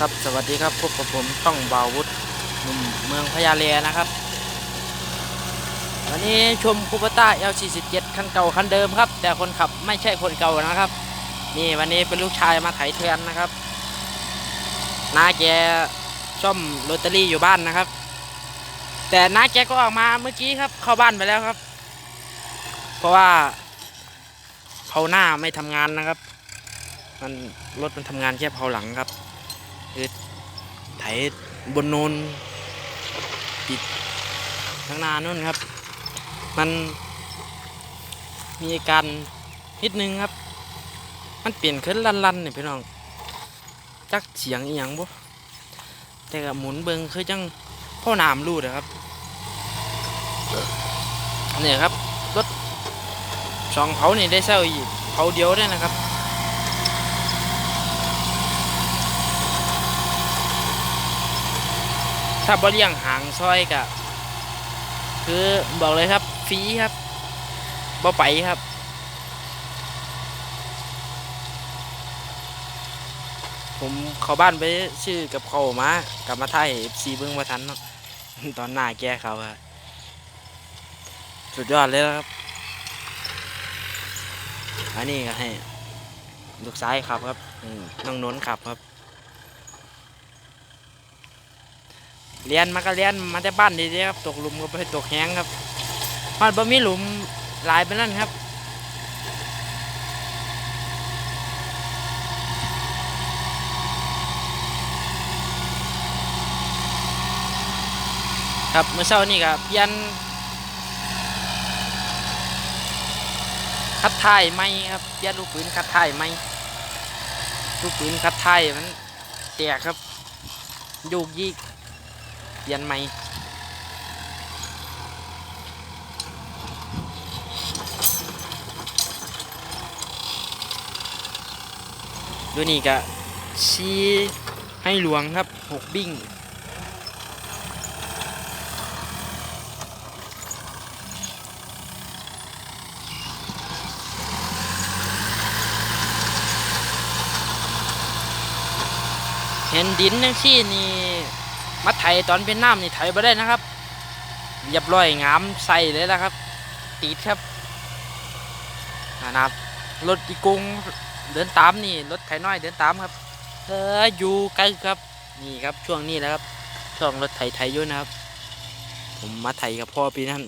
ครับสวัสดีครับพบกับผมต้องบาวุฒหนุ่มเมืองพญาเลนะครับ วันนี้ชมคูปต้า L47 คันเก่าคันเดิมครับ แต่คนขับไม่ใช่คนเก่านะครับ นี่วันนี้เป็นลูกชายมาไถแทนนะครับน้าแกซ่อมโรตารี่อยู่บ้านนะครับ แต่น้าแกก็ออกมาเมื่อกี้ครับ เข้าบ้านไปแล้วครับ เพราะว่าเขาหน้าไม่ทำงานนะครับ มันรถมันทำงานแค่เผาหลังครับ คือไถบนโนนติดข้างนานู่นครับ มันมีอาการนิดนึงครับ มันเปลี่ยนขึ้นลันๆนี่พี่น้องจักเสียงอีหยังบ่แต่กับหมุนเบิงคือจังพ่อหน้ำรูดอะครับเนี่ยครับรถสองเผานี่ได้เซลอีกเผาเดียวได้นะครับ ถ้าบ่เลี้ยงหางซอยกะคือบอกเลยครับฟรีครับบ่ไปครับผมเข้าบ้านไปชื่อกับเขามากลับมาถ่ายเอฟซีเบิ้งมาทันเนาะตอนหน้าแก้เขาอะสุดยอดเลยครับ อันนี้ก็ให้ ลูกซ้ายขับครับน้องนนท์ขับครับ เรียนมาก็เรียนมาแต่บ้านดีๆครับตกหลุมก็ไปตกแห้งครับมันบ่มีหลุมหลายไปนั่นครับครับเมื่อเช้านี่ครับเปลี่ยนคัดท้ายไหมครับเปลี่ยนลูกปืนคัดท้ายไหมลูกปืนคัดท้ายมันแตกครับโยกยีก ปลี่ยนใหม่ดูนี่ก็ชี้ให้หลวงครับหกบิ้งเห็นดินจังซี่นี่ มาไถตอนเป็นน้ำนี่ไถบ่ได้นะครับเรียบร้อยงามใส่เลยนะครับ ติดครับนะครับรถอีกงเดินตามนี่รถไถน้อยเดินตามครับเอออยู่ใกล้ครับนี่ครับช่วงนี้แหล้วครับ ช่วงรถไถไถอยู่นะครับ ผมมาไถกับพ่อปีนั้น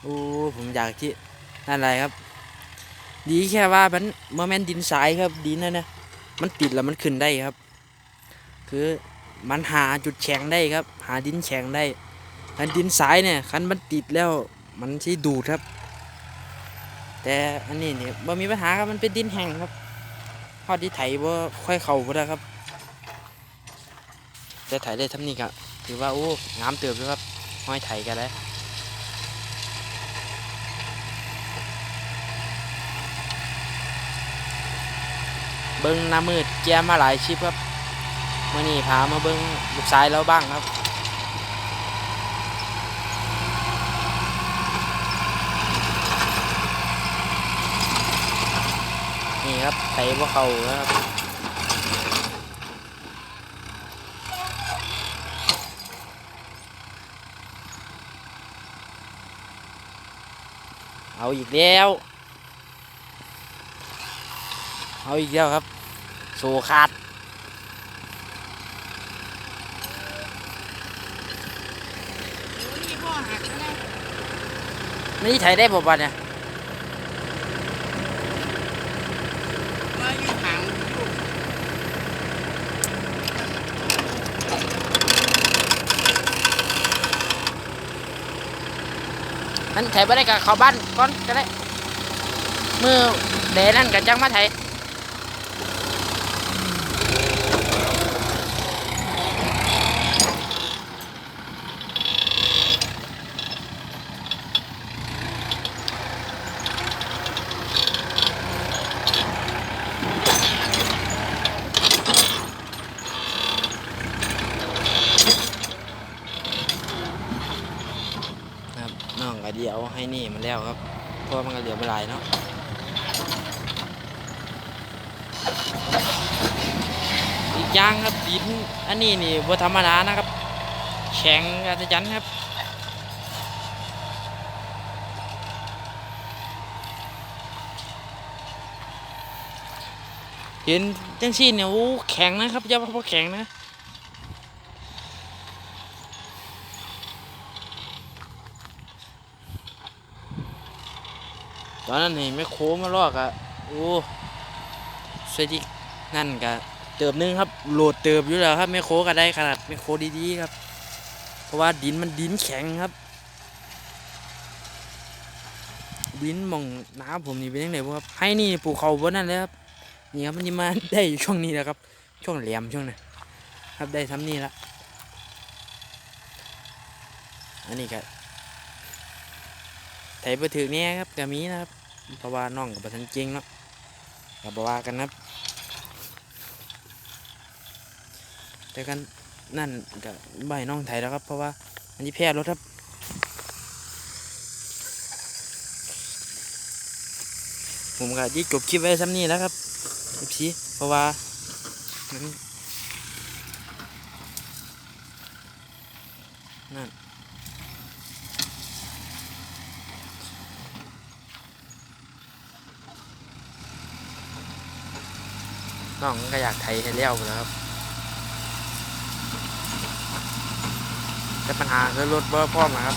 โอ้ผมอยากที่นั่นอะไรครับ ดีแค่ว่ามันโมเมนดินสายครับดินนั่นนะมันติดแล้วมันขึ้นได้ครับ คือ มันหาจุดแข็งได้ครับ หาดินแข็งได้อันดินสายเนี่ยคันมันติดแล้วมันใช้ดูดครับ แต่อันนี้เนี่ยบ่มีปัญหาครับมันเป็นดินแห้งครับพอดีไถบ่ค่อยเข่าบ่ได้ครับ แต่ไถได้ทำนี่ก็ถือว่าโอ้งามเติบเลยครับห้อยไถกันได้เบิ้งหน้ามืดแก้มาหลายชิปครับ มื่อนี้พามาเบิ้งลูกซ้ายแล้วบ้างครับ นี่ครับไถพวกเขานะครับเอาอีกแล้ว เอาอีกแล้วครับโซขาด นี่พ่อหักก็ได้นี่ไถได้บ่บ่เนี่ยว่าอยู่างอยู่มันไถบ่ได้กับเขาบ้านก่อนก็ได้มือเดนั่นกับจังมาไถ เดียวให้นี่มันแล้วครับ เพราะว่ามันก็เหลือไม่หลายเนาะอีกย่างครับดินอันนี้นี่บ่ธรรมดานะครับ แข็งอัศจรรย์ครับเห็นจังซี่เนี่ยโอ้แข็งนะครับอย่าว่าแข็งนะ ตอนนั้นนี่ไม่โค้มาลอกอะโอ้สวยดีนั่นกะเติบหนึงครับโหลดเติบอยู่แล้วครับไม่โค้ก็ได้ขนาดไม่โค้ดีๆครับ เพราะว่าดินมันดินแข็งครับดินมองน้ำผมนี่เป็นยังไงบ่ครับให้นี่ปลูกเขาบนนั่นเลยครับนี่ครับมันจะมาได้อยู่ช่วงนี้แหละครับ ช่วงแหลมช่วงนั้นครับได้ทำนี่ละอันนี้ก็ ไถไปถึงเนี่ยครับก็มีนะครับเพราะว่าน้องกับประทันจริงเนาะกับบว่ากันนะครับแต่กันนั่นก็ใบน้องไถแล้วครับ เพราะว่าอันนี้แพ้รถครับผมก็ยี่จบคลิปไว้ซ้ำนี้แล้วครับพี่เพราะว่ามันนั่ น้องก็อยากไทยให้เลี้ยวไปแล้วครับแต่ปัญหาคือรถเบอร์พ่อมนครับ